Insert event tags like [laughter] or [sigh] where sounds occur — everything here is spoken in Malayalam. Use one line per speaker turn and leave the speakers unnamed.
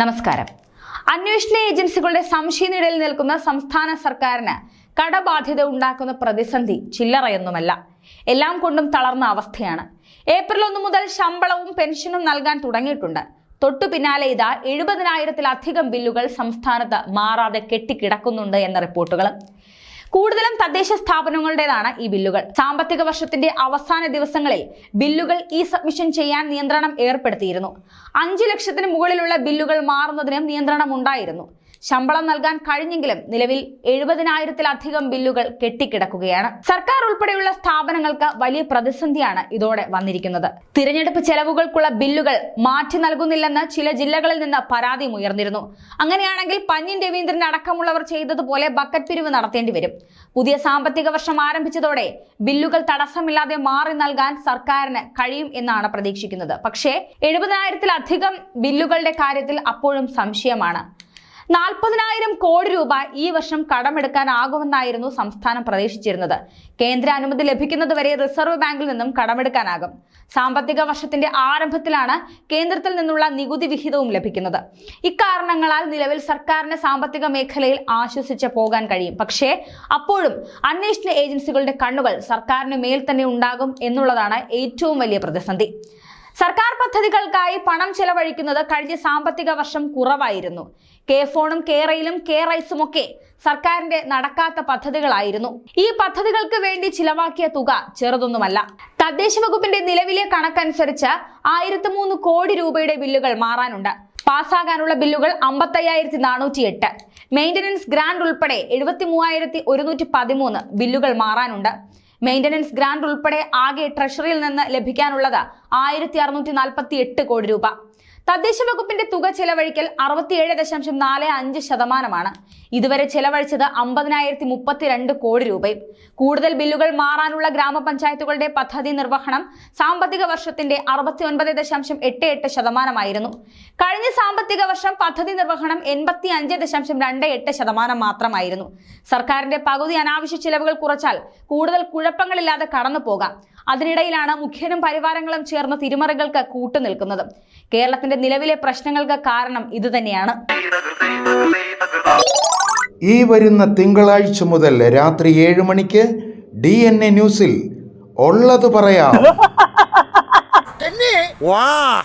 നമസ്കാരം. അന്വേഷണ ഏജൻസികളുടെ സംശയനിടയിൽ നിൽക്കുന്ന സംസ്ഥാന സർക്കാരിന് കടബാധ്യത ഉണ്ടാക്കുന്ന പ്രതിസന്ധി ചില്ലറയൊന്നുമല്ല. എല്ലാം കൊണ്ടും തളർന്ന അവസ്ഥയാണ്. ഏപ്രിൽ ഒന്ന് മുതൽ ശമ്പളവും പെൻഷനും നൽകാൻ തുടങ്ങിയിട്ടുണ്ട്. തൊട്ടു പിന്നാലെ ഇതാ എഴുപതിനായിരത്തിലധികം ബില്ലുകൾ സംസ്ഥാനത്ത് മാറാതെ കെട്ടിക്കിടക്കുന്നുണ്ട് എന്ന റിപ്പോർട്ടുകൾ കൂടുതലും തദ്ദേശ സ്ഥാപനങ്ങളുടേതാണ് ഈ ബില്ലുകൾ. സാമ്പത്തിക വർഷത്തിന്റെ അവസാന ദിവസങ്ങളിൽ ബില്ലുകൾ ഇ സബ്മിഷൻ ചെയ്യാൻ നിയന്ത്രണം ഏർപ്പെടുത്തിയിരുന്നു. അഞ്ചു ലക്ഷത്തിന് മുകളിലുള്ള ബില്ലുകൾ മാറുന്നതിനും നിയന്ത്രണം ഉണ്ടായിരുന്നു ശമ്പളം നൽകാൻ കഴിഞ്ഞെങ്കിലും നിലവിൽ എഴുപതിനായിരത്തിലധികം ബില്ലുകൾ കെട്ടിക്കിടക്കുകയാണ്. സർക്കാർ ഉൾപ്പെടെയുള്ള സ്ഥാപനങ്ങൾക്ക് വലിയ പ്രതിസന്ധിയാണ് ഇതോടെ വന്നിരിക്കുന്നത്. തിരഞ്ഞെടുപ്പ് ചെലവുകൾക്കുള്ള ബില്ലുകൾ മാറ്റി നൽകുന്നില്ലെന്ന് ചില ജില്ലകളിൽ നിന്ന് പരാതി ഉയർന്നിരുന്നു. അങ്ങനെയാണെങ്കിൽ പന്യൻ രവീന്ദ്രൻ അടക്കമുള്ളവർ ചെയ്തതുപോലെ ബക്കറ്റ് പിരിവ് നടത്തേണ്ടി വരും. പുതിയ സാമ്പത്തിക വർഷം ആരംഭിച്ചതോടെ ബില്ലുകൾ തടസ്സമില്ലാതെ മാറി നൽകാൻ സർക്കാരിന് കഴിയും എന്നാണ് പ്രതീക്ഷിക്കുന്നത്. പക്ഷേ എഴുപതിനായിരത്തിലധികം ബില്ലുകളുടെ കാര്യത്തിൽ അപ്പോഴും സംശയമാണ്. നാൽപ്പതിനായിരം കോടി രൂപ ഈ വർഷം കടമെടുക്കാനാകുമെന്നായിരുന്നു സംസ്ഥാനം പ്രതീക്ഷിച്ചിരുന്നത്. കേന്ദ്ര അനുമതി ലഭിക്കുന്നതുവരെ റിസർവ് ബാങ്കിൽ നിന്നും കടമെടുക്കാനാകും. സാമ്പത്തിക വർഷത്തിന്റെ ആരംഭത്തിലാണ് കേന്ദ്രത്തിൽ നിന്നുള്ള നികുതി വിഹിതവും ലഭിക്കുന്നത്. ഇക്കാരണങ്ങളാൽ നിലവിൽ സർക്കാരിന് സാമ്പത്തിക മേഖലയിൽ ആശ്വസിച്ച് പോകാൻ കഴിയും. പക്ഷേ അപ്പോഴും അന്വേഷണ ഏജൻസികളുടെ കണ്ണുകൾ സർക്കാരിന് മേൽ തന്നെ ഉണ്ടാകും എന്നുള്ളതാണ് ഏറ്റവും വലിയ പ്രതിസന്ധി. സർക്കാർ പദ്ധതികൾക്കായി പണം ചെലവഴിക്കുന്നത് കഴിഞ്ഞ സാമ്പത്തിക വർഷം കുറവായിരുന്നു. കെ ഫോണും കെ റെയിലും കെ റൈസും ഒക്കെ സർക്കാരിന്റെ നടക്കാത്ത പദ്ധതികളായിരുന്നു. ഈ പദ്ധതികൾക്ക് വേണ്ടി ചിലവാക്കിയ തുക ചെറുതൊന്നുമല്ല. തദ്ദേശ വകുപ്പിന്റെ നിലവിലെ കണക്കനുസരിച്ച് ആയിരത്തി മൂന്ന് കോടി രൂപയുടെ ബില്ലുകൾ മാറാനുണ്ട്. പാസ്സാകാനുള്ള ബില്ലുകൾ അമ്പത്തയ്യായിരത്തി നാനൂറ്റി എട്ട് മെയിന്റനൻസ് ഗ്രാൻഡ് ഉൾപ്പെടെ എഴുപത്തി മൂവായിരത്തി ഒരുന്നൂറ്റി പതിമൂന്ന് ബില്ലുകൾ മാറാനുണ്ട്. മെയിന്റനൻസ് ഗ്രാന്റ് ഉൾപ്പെടെ ആകെ ട്രഷറിയിൽ നിന്ന് ലഭിക്കാനുള്ളത് ആയിരത്തി കോടി രൂപ. തദ്ദേശ വകുപ്പിന്റെ തുക ചെലവഴിക്കൽ അറുപത്തിയേഴ് ദശാംശം നാല് അഞ്ച് ശതമാനമാണ്. ഇതുവരെ ചെലവഴിച്ചത് അമ്പതിനായിരത്തി മുപ്പത്തിരണ്ട് കോടി രൂപയും. കൂടുതൽ ബില്ലുകൾ മാറാനുള്ള ഗ്രാമപഞ്ചായത്തുകളുടെ പദ്ധതി നിർവഹണം സാമ്പത്തിക വർഷത്തിന്റെ അറുപത്തി ദശാംശം എട്ട് എട്ട് ശതമാനമായിരുന്നു. കഴിഞ്ഞ സാമ്പത്തിക വർഷം പദ്ധതി നിർവഹണം എൺപത്തി അഞ്ച് ദശാംശം രണ്ട് എട്ട് ശതമാനം മാത്രമായിരുന്നു. സർക്കാരിന്റെ പകുതി അനാവശ്യ ചിലവുകൾ കുറച്ചാൽ കൂടുതൽ കുഴപ്പങ്ങളില്ലാതെ കടന്നു പോകാം അതിനിടയിലാണ് മുഖ്യനും പരിവാരങ്ങളും ചേർന്ന് തിരിമറികൾക്ക് കൂട്ടുനിൽക്കുന്നത് കേരളത്തിന്റെ നിലവിലെ പ്രശ്നങ്ങൾക്ക് കാരണം ഇതുതന്നെയാണ്.
ഈ വരുന്ന തിങ്കളാഴ്ച മുതൽ രാത്രി ഏഴ് മണിക്ക് ഡി എൻ എ ന്യൂസിൽ ഉള്ളത് പറയാം. [laughs]
വാ.